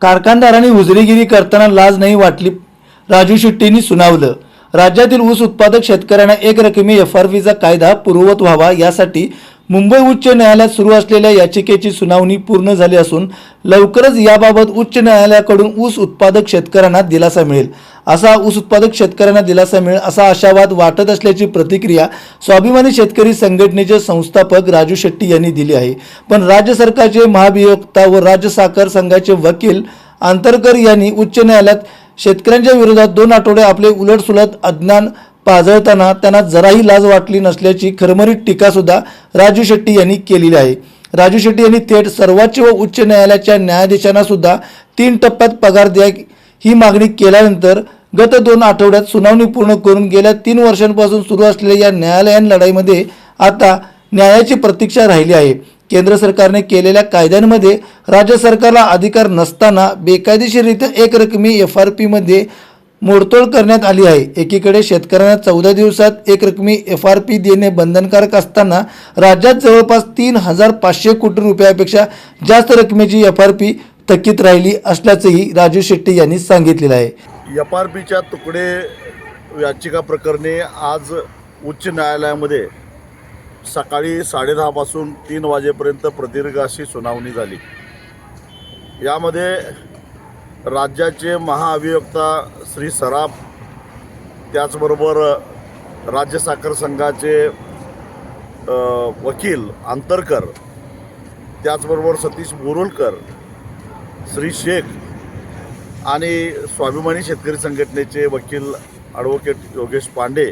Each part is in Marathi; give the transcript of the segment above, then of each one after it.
कारखानदारांनी उजरीगिरी करताना लाज नाही वाटली. राजू शेट्टींनी सुनावलं. राज्यातील ऊस उत्पादक शेतकऱ्यांना एक रकमी एफ आर पीचा कायदा पूर्ववत व्हावा यासाठी मुंबई उच्च न्यायालयात सुरू असलेल्या याचिकेची सुनावणी पूर्ण झाली असून लवकरच याबाबत उच्च न्यायालयाकडून ऊस उत्पादक शेतकऱ्यांना दिलासा मिळेल. असा ऊस उत्पादक शेतकऱ्यांना दिलासा मिळेल असा आशावाद वाटत असल्याची प्रतिक्रिया स्वाभिमानी शेतकरी संघटनेचे संस्थापक राजू शेट्टी यांनी दिली आहे. पण राज्य सरकारचे महाभियोक्ता व राज्य साखर संघाचे वकील आंतरकर यांनी उच्च न्यायालयात शेतकऱ्यांच्या विरोधात दोन आठवडे आपले उलटसुलट अज्ञान पाजळताना त्यांना जराही लाज वाटली नसल्याची खरमरीत टीकासुद्धा राजू शेट्टी यांनी केलेली आहे. राजू शेट्टी यांनी थेट सर्वोच्च व उच्च न्यायालयाच्या न्यायाधीशांना सुद्धा तीन टप्प्यात पगार द्या ही मागणी केल्यानंतर गत दोन आठवड्यात सुनावणी पूर्ण करून गेल्या तीन वर्षांपासून सुरू असलेल्या या न्यायालयीन लढाईमध्ये आता न्यायाची प्रतीक्षा राहिली आहे. केंद्र सरकारने केलेल्या कायद्यांमध्ये राज्य सरकारला अधिकार नसताना बेकायदेशीररित्या एकरकमी एफ आर पीमध्ये मोडतोड करण्यात आली आहे. एकीकडे शेतकऱ्यांना चौदा दिवसात एक रकमी एफ आर पी देणे बंधनकारक असताना राज्यात जवळपास तीन हजार पाचशे कोटी रुपयापेक्षा जास्त रकमेची एफ आर पी थकीत राहिली असल्याचंही राजू शेट्टी यांनी सांगितलेलं आहे. एफ आर पीच्या तुकडे याचिका प्रकरणी आज उच्च न्यायालयामध्ये सकाळी साडेदहापासून तीन वाजेपर्यंत प्रदीर्घ अशी सुनावणी झाली. यामध्ये राज्याचे महाअभियोक्ता श्री सराफ त्याचबरोबर राज्य साखर संघाचे वकील आंतरकर त्याचबरोबर सतीश बोरुलकर श्री शेख आणि स्वाभिमानी शेतकरी संघटनेचे वकील ॲडव्होकेट योगेश पांडे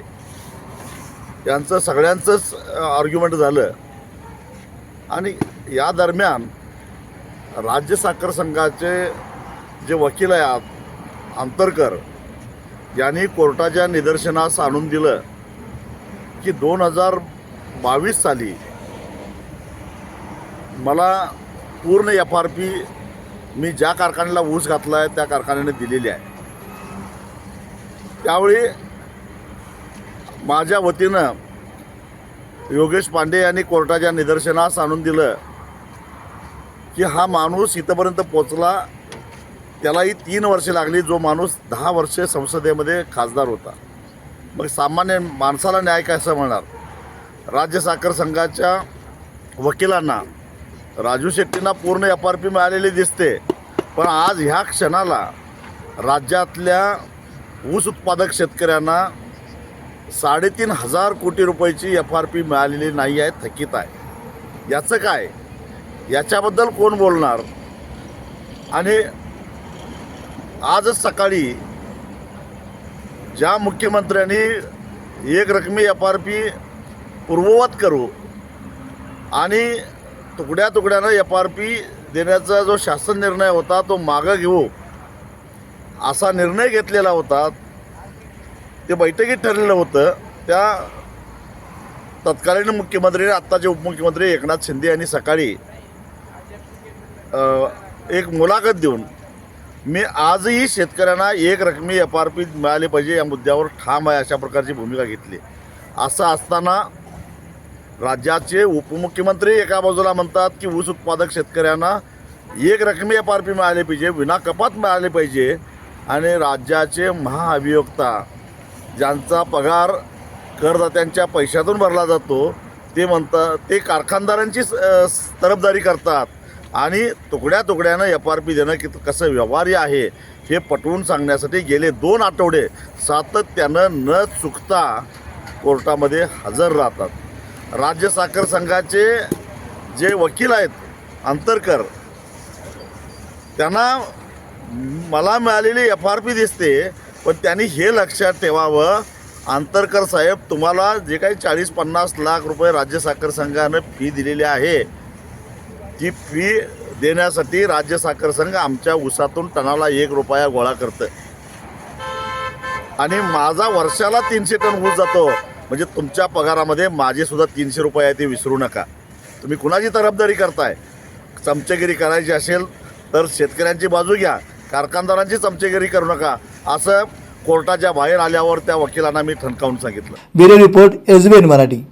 यांचं सगळ्यांचंच आर्ग्युमेंट झालं. आणि या दरम्यान राज्य साखर संघाचे जे वकील आहेत आंतरकर यांनी कोर्टाच्या निदर्शनास आणून दिलं की दोन हजार बावीस साली मला पूर्ण एफ आर पी मी ज्या कारखान्याला ऊस घातला आहे त्या कारखान्याने दिलेली आहे. त्यावेळी माझ्या वतीनं योगेश पांडे यांनी कोर्टाच्या निदर्शनास आणून दिलं की हा माणूस इथंपर्यंत पोचला त्यालाही तीन वर्षे लागली जो माणूस दहा वर्षे संसदेमध्ये खासदार होता. मग सामान्य माणसाला न्याय कसं म्हणणार राज्य साखर संघाच्या वकिलांना राजू शेट्टींना पूर्ण एफ आर पी मिळालेली दिसते. पण आज ह्या क्षणाला राज्यातल्या ऊस उत्पादक शेतकऱ्यांना साडेतीन हजार कोटी रुपयाची एफ आर पी मिळालेली नाही आहे थकीत आहे. याचं काय? याच्याबद्दल कोण बोलणार? आणि आजच सकाळी ज्या मुख्यमंत्र्यांनी एक रकमी एफ आर पी पूर्ववत करू आणि तुकड्या तुकड्यानं एफ आर पी देण्याचा जो शासन निर्णय होता तो मागं घेऊ असा निर्णय घेतलेला होता. ते बैठकीत ठरलेलं होतं. त्या तत्कालीन मुख्यमंत्री आत्ताचे उपमुख्यमंत्री एकनाथ शिंदे यांनी सकाळी एक मुलाखत देऊन मी आजही शेतकऱ्यांना एक रकमी एफ आर पी मिळाली पाहिजे या मुद्द्यावर ठाम आहे अशा प्रकारची भूमिका घेतली. असं असताना राज्याचे उपमुख्यमंत्री एका बाजूला म्हणतात की ऊस उत्पादक शेतकऱ्यांना एक रकमी एफ आर पी मिळाली पाहिजे विना कपात मिळाली पाहिजे आणि राज्याचे महाअभियोक्ता ज्यांचा पगार करदात्यांच्या पैशातून भरला जातो ते म्हणतात ते कारखानदारांची तरफदारी करतात. आणि तुकड्या तुकड्यानं एफ आर पी देणं की कसं व्यवहार्य आहे हे पटवून सांगण्यासाठी गेले दोन आठवडे सातत्यानं न चुकता कोर्टामध्ये हजर राहतात. राज्य साखर संघाचे जे वकील आहेत आंतरकर त्यांना मला मिळालेली एफ आर पी दिसते पण त्यांनी हे लक्षात ठेवावं. आंतरकर साहेब तुम्हाला जे काही चाळीस पन्नास लाख रुपये राज्य साखर संघानं फी दिलेली आहे ती फी देण्यासाठी राज्य साखर संघ आमच्या ऊसातून टनाला एक रुपया गोळा करतं आणि माझा वर्षाला तीनशे टन ऊस जातो. म्हणजे तुमच्या पगारामध्ये माझे सुद्धा तीनशे रुपये आहे ते विसरू नका. तुम्ही कुणाची तरफदारी करताय? चमचेगिरी करायची असेल तर शेतकऱ्यांची बाजू घ्या. कारखानदारांची चमचेगिरी करू नका. असं कोर्टाच्या बाहेर आल्यावर त्या वकिलांना मी ठणकावून सांगितलं. Bureau report S Marathi.